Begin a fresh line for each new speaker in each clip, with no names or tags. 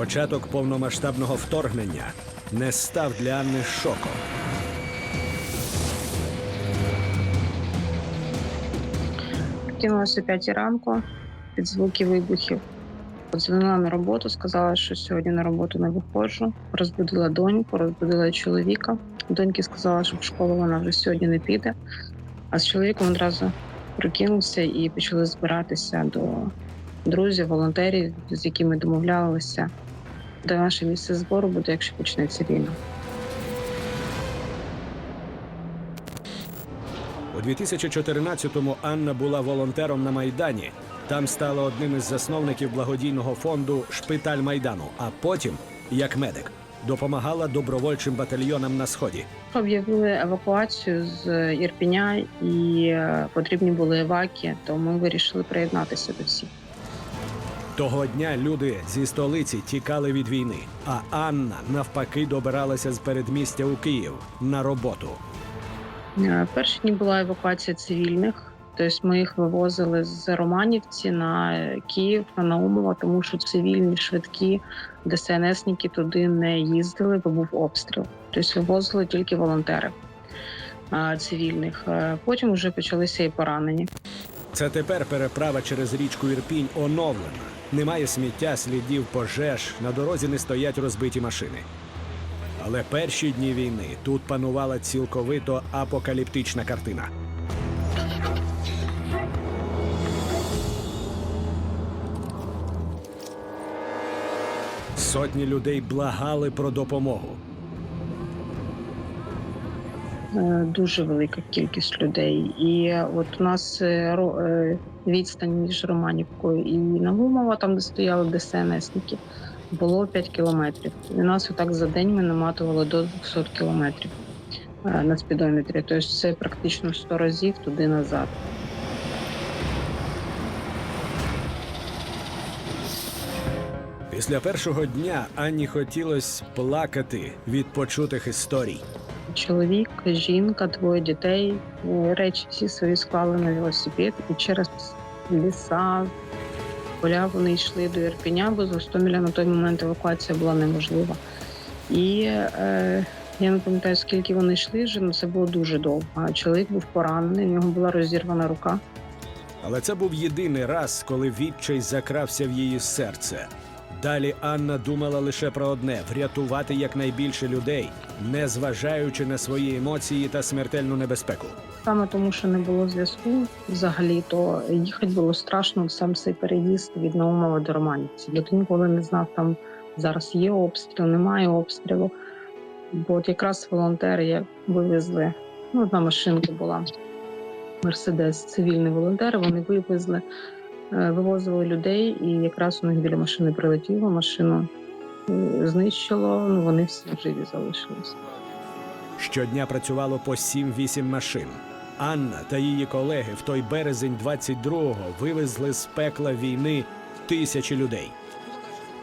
Початок повномасштабного вторгнення не став для Анни шоком.
Кинулася 5 ранку під звуки вибухів. Подзвонила на роботу, сказала, що сьогодні на роботу не виходжу. Розбудила доньку, розбудила чоловіка. Доньки сказала, що в школу вона вже сьогодні не піде. А з чоловіком одразу прокинувся і почали збиратися до друзів, волонтерів, з якими домовлялися. Де наше місце збору буде, якщо почнеться війна.
У 2014-му Анна була волонтером на Майдані. Там стала одним із засновників благодійного фонду Шпиталь Майдану, а потім, як медик, допомагала добровольчим батальйонам на сході.
Об'явили евакуацію з Ірпіня і е, потрібні були еваки, то ми вирішили приєднатися до всіх.
Того дня люди зі столиці тікали від війни, а Анна навпаки добиралася з передмістя у Київ на роботу.
Е, Перші дні була евакуація цивільних. Тобто ми їх вивозили з Романівці на Київ, на Наумова, тому що цивільні швидкі ДСНСники туди не їздили, бо був обстріл. Тобто вивозили тільки волонтери е, цивільних. Е, Потім вже почалися і поранені.
Це тепер переправа через річку Ірпінь оновлена. Немає сміття, слідів пожеж, на дорозі не стоять розбиті машини. Але перші дні війни тут панувала цілковито апокаліптична картина. Сотні людей благали про допомогу.
Е, дуже велика кількість людей. І от у нас е, е, відстань між Романівкою і Наумова, там де стояли ДСНСники, було 5 кілометрів. І нас отак за день ми наматували до 200 кілометрів на спідометрі. Тобто це практично 100 разів туди-назад.
Після першого дня Анні хотілося плакати від почутих історій.
Чоловік, жінка, двоє дітей, е, речі всі свої склали на велосипед і через ліса, поля вони йшли до Ірпеня, бо з Гостомеля на той момент евакуація була неможлива. І е, я не пам'ятаю, скільки вони йшли, вже ну, це було дуже довго. Чоловік був поранений, в нього була розірвана рука.
Але це був єдиний раз, коли відчай закрався в її серце. Далі Анна думала лише про одне врятувати якнайбільше людей, не зважаючи на свої емоції та смертельну небезпеку.
Саме тому, що не було зв'язку взагалі, то їхати було страшно сам цей переїзд від Наумова до Романівці. Бо ти ніколи не знав, там зараз є обстріл, немає обстрілу. Бо от якраз волонтери вивезли, ну, одна машинка була Мерседес, цивільні волонтери, вони вивезли, вивозили людей, і якраз у них біля машини прилетіло, машину е, знищило, ну вони всі живі залишилися.
Щодня працювало по 7-8 машин. Анна та її колеги в той березень 22-го вивезли з пекла війни тисячі людей.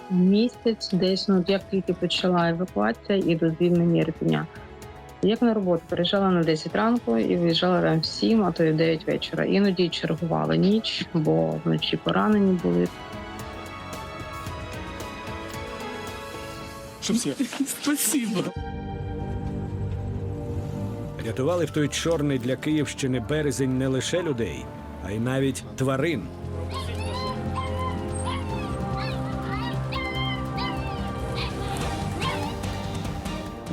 місяць, десь ну як тільки почала евакуація і до звільнення Ірпеня. Як на роботу приїжджала на 10 ранку і виїжджала там в 7, а то й в 9 вечора. Іноді чергувала ніч, бо вночі поранені були.
Спасибо.
Рятували в той чорний для Київщини березень не лише людей, а й навіть тварин.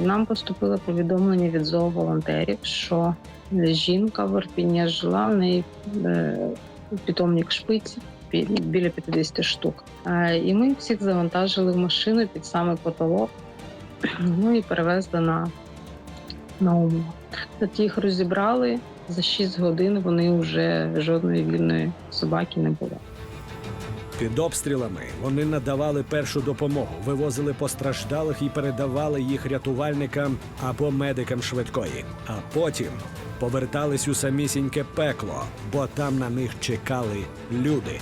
Нам поступило повідомлення від зооволонтерів, що жінка в Ірпіні жила, в неї е, питомник шпиці біля 50 штук. Е, І ми всіх завантажили в машину під самий потолок, ну і перевезли на, на Уму. От їх розібрали за 6 годин. Вони вже жодної вільної собаки не було.
Під обстрілами вони надавали першу допомогу, вивозили постраждалих і передавали їх рятувальникам або медикам швидкої. А потім повертались у самісіньке пекло, бо там на них чекали люди.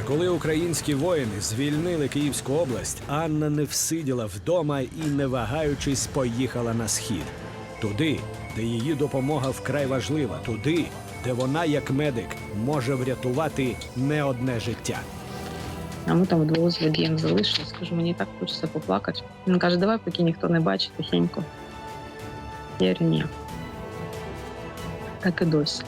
А коли українські воїни звільнили Київську область, Анна не всиділа вдома і, не вагаючись, поїхала на схід. Туди, де її допомога вкрай важлива, туди, де вона, як медик, може врятувати не одне життя.
А ми там вдвох з водієм залишились. Кажу, мені так хочеться поплакати. Він каже, давай, поки ніхто не бачить, тихенько. Я говорю, ні. Так і досі.